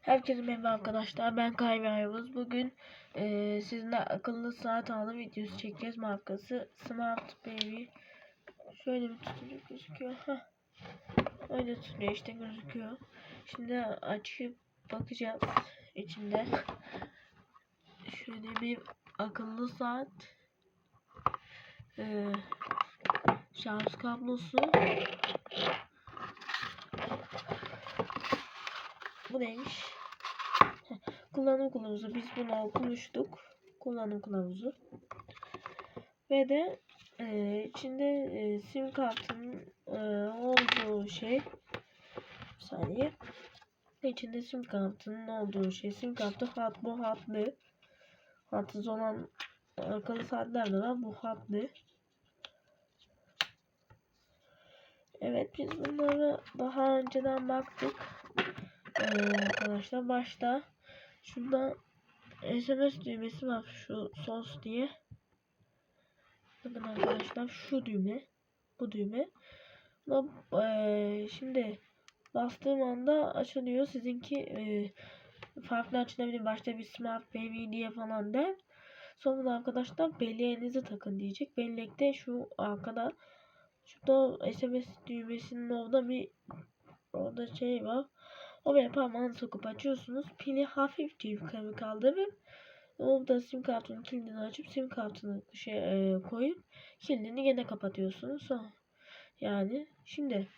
Herkese merhaba arkadaşlar. Ben Kayve Ayvaz. Bugün eee sizinle akıllı saat alma videosu çekeceğiz. Markası Smart Baby. Şöyle bir tutunca gözüküyor. Heh. Öyle tutuyor işte gözüküyor. Şimdi açıp bakacağız içinde. Şöyle bir akıllı saat. Eee şarj kablosu. Bu neymiş? Kullanım kılavuzu. Biz bunu okumuştuk. Kullanım kılavuzu. Ve de e, içinde e, sim kartının e, olduğu şey bir saniye. İçinde sim kartının olduğu şey. Sim kartı hat bu hatlı. Hatsız olan akıllı saatler de var. Bu hatlı. Evet biz bunları daha önceden baktık. Ee, arkadaşlar başta şurada SMS düğmesi var şu sos diye. Bakın arkadaşlar şu düğme bu düğme. Buna, eee, şimdi bastığım anda açılıyor. Sizinki eee, farklı açılabilir. Başta bir smart baby diye falan der. Sonra da arkadaşlar belleğinizi takın diyecek. Bellekte şu arkada şurada SMS düğmesinin orada bir orada şey var. Oraya parmağını sokup açıyorsunuz. Pili hafifçe yukarı kaldırıp orada sim kartının kilidini açıp sim kartını şey e, koyup kilidini gene kapatıyorsunuz. Sonra, yani şimdi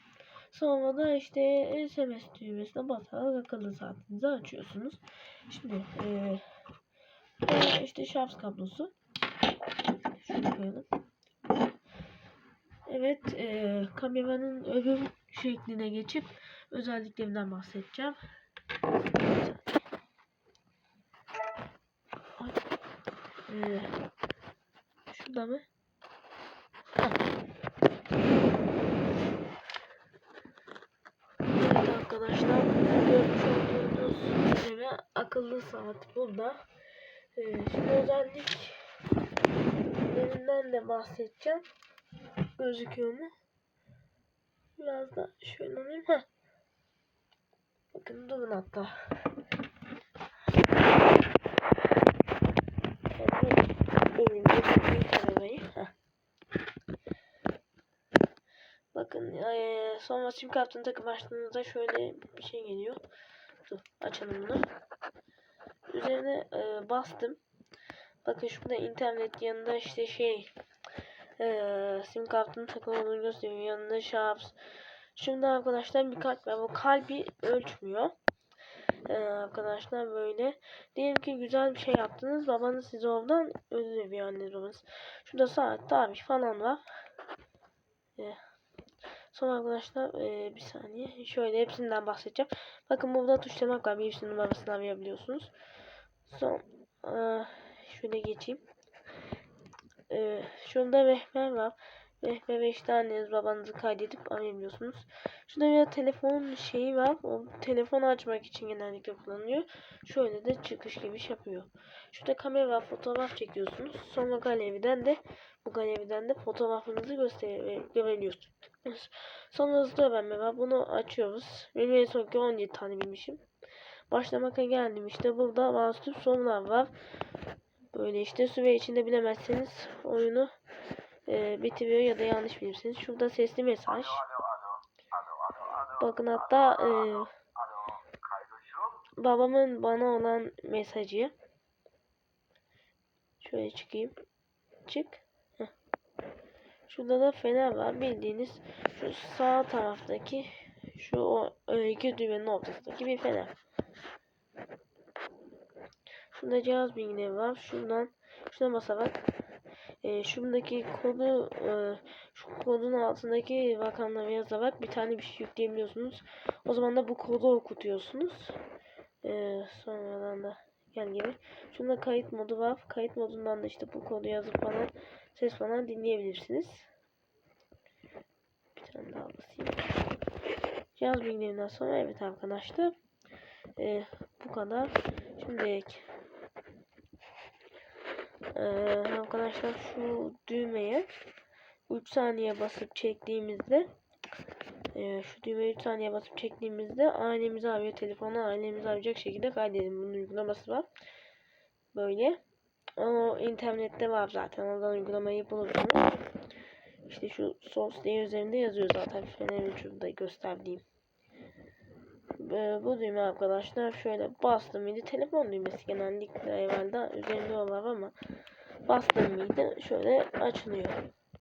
sonra da işte SMS düğmesine basarak akıllı saatinizi açıyorsunuz. Şimdi e, bu işte şarj kablosu. Şunu koyalım. Evet, e, kameranın öbür şekline geçip özelliklerinden bahsedeceğim. Ee, şurada mı? Evet arkadaşlar görmüş olduğunuz üzere akıllı saat burada. Ee, şimdi özelliklerinden de bahsedeceğim. Gözüküyor mu? Biraz da şöyle alayım. Heh. Bakın durun hatta. Bakın eee, sonra sim kartını takıp açtığınızda şöyle bir şey geliyor. Dur açalım bunu. Üzerine eee, bastım. Bakın şurada internet yanında işte şey eee, sim kartının takılı olduğunu gösteriyor. Yanında şarj. Şimdi arkadaşlar bir kalp var. Bu kalbi ölçmüyor. Ee, arkadaşlar böyle. Diyelim ki güzel bir şey yaptınız. Babanız size oradan özür diliyor anneniz. Şurada saat, tarih falan var. Ee, sonra arkadaşlar e, bir saniye. Şöyle hepsinden bahsedeceğim. Bakın burada tuşlamak var. Birisinin numarasını arayabiliyorsunuz. Son e, şöyle geçeyim. E, şurada rehber var. Rehber ve işte anneniz babanızı kaydedip arayabiliyorsunuz. Şurada bir telefon şeyi var. O telefonu açmak için genellikle kullanılıyor. Şöyle de çıkış gibi iş yapıyor. Şurada kamera. Fotoğraf çekiyorsunuz. Sonra galeriden de bu galeriden de fotoğrafınızı görebiliyorsunuz. Sonra hızlı öğrenme var. Bunu açıyoruz. Benim en son 17 tane bilmişim. Başlamaka geldim. İşte burada bazı sorular var. Böyle işte süre içinde bilemezseniz oyunu e, bitiriyor ya da yanlış bilirsiniz. Şurada sesli mesaj. Bakın hatta e, babamın bana olan mesajı. Şöyle çıkayım. Çık. Şurada da fener var. Bildiğiniz şu sağ taraftaki şu o e, iki düğmenin ortasındaki bir fener. Şurada cihaz bilgileri var. Şuradan şuna basarak e, şuradaki kodu e, şu kodun altındaki rakamları yazarak bir tane bir şey yükleyebiliyorsunuz. O zaman da bu kodu okutuyorsunuz. E, sonradan da gel gibi. Şunda kayıt modu var. Kayıt modundan da işte bu kodu yazıp falan ses falan dinleyebilirsiniz. Bir tane daha basayım. Cihaz bilgilerinden sonra evet arkadaşlar. E, bu kadar. Şimdi ee, arkadaşlar şu düğmeye 3 saniye basıp çektiğimizde Ee, şu düğmeye 3 saniye basıp çektiğimizde ailemizi arıyor. Telefonu ailemizi arayacak şekilde kaydedin. Bunun uygulaması var. Böyle. O internette var zaten. Oradan uygulamayı bulursunuz. İşte şu sos diye üzerinde yazıyor zaten. Fener ucunda gösterdiğim. Ee, bu düğme arkadaşlar şöyle bastım mıydı? Telefon düğmesi genellikle evvelde üzerinde olan ama bastım mıydı? Şöyle açılıyor.